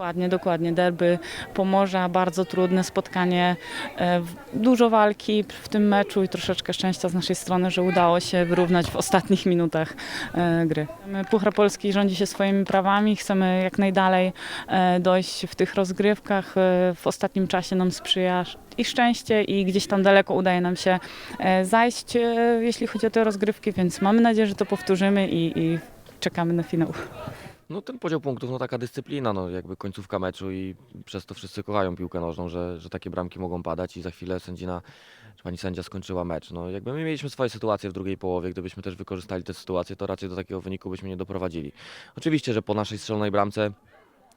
Dokładnie, dokładnie. Derby Pomorza, bardzo trudne spotkanie, e, dużo walki w tym meczu i troszeczkę szczęścia z naszej strony, że udało się wyrównać w ostatnich minutach e, gry. Puchar Polski rządzi się swoimi prawami, chcemy jak najdalej e, dojść w tych rozgrywkach. W ostatnim czasie nam sprzyja i szczęście i gdzieś tam daleko udaje nam się zajść, jeśli chodzi o te rozgrywki, więc mamy nadzieję, że to powtórzymy i, i czekamy na finał. No ten podział punktów, no taka dyscyplina, no jakby końcówka meczu i przez to wszyscy kochają piłkę nożną, że, że takie bramki mogą padać i za chwilę sędzina, czy pani sędzia skończyła mecz. No jakby my mieliśmy swoje sytuacje w drugiej połowie, gdybyśmy też wykorzystali te sytuacje, to raczej do takiego wyniku byśmy nie doprowadzili. Oczywiście, że po naszej strzelonej bramce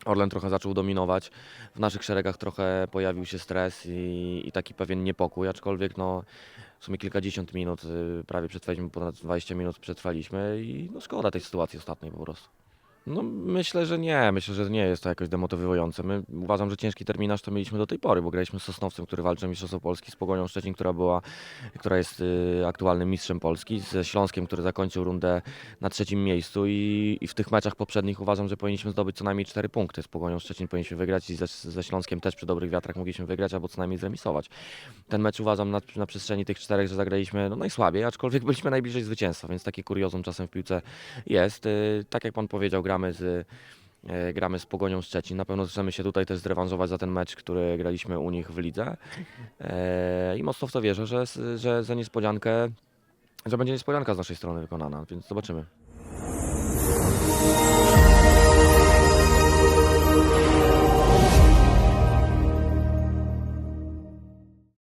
Orlen trochę zaczął dominować, w naszych szeregach trochę pojawił się stres i, i taki pewien niepokój, aczkolwiek no w sumie kilkadziesiąt minut, y, prawie przetrwaliśmy, ponad 20 minut przetrwaliśmy i no szkoda tej sytuacji ostatniej po prostu. No myślę, że nie. Myślę, że nie jest to jakoś demotywujące. My uważam, że ciężki terminarz to mieliśmy do tej pory, bo graliśmy z Sosnowcem, który walczy o Mistrzostwo Polski, z Pogonią Szczecin, która była, która jest y, aktualnym mistrzem Polski, ze Śląskiem, który zakończył rundę na trzecim miejscu i, i w tych meczach poprzednich uważam, że powinniśmy zdobyć co najmniej cztery punkty. Z Pogonią Szczecin powinniśmy wygrać i ze, ze Śląskiem też przy dobrych wiatrach mogliśmy wygrać albo co najmniej zremisować. Ten mecz uważam na, na przestrzeni tych czterech, że zagraliśmy no, najsłabiej, aczkolwiek byliśmy najbliżej zwycięstwa, więc takie kuriozum czasem w piłce jest. Y, Tak jak pan powiedział, gramy z, e, gramy z Pogonią Szczecin. Na pewno chcemy się tutaj też zrewanżować za ten mecz, który graliśmy u nich w lidze. E, I mocno w to wierzę, że, że za niespodziankę, że będzie niespodzianka z naszej strony wykonana, więc zobaczymy.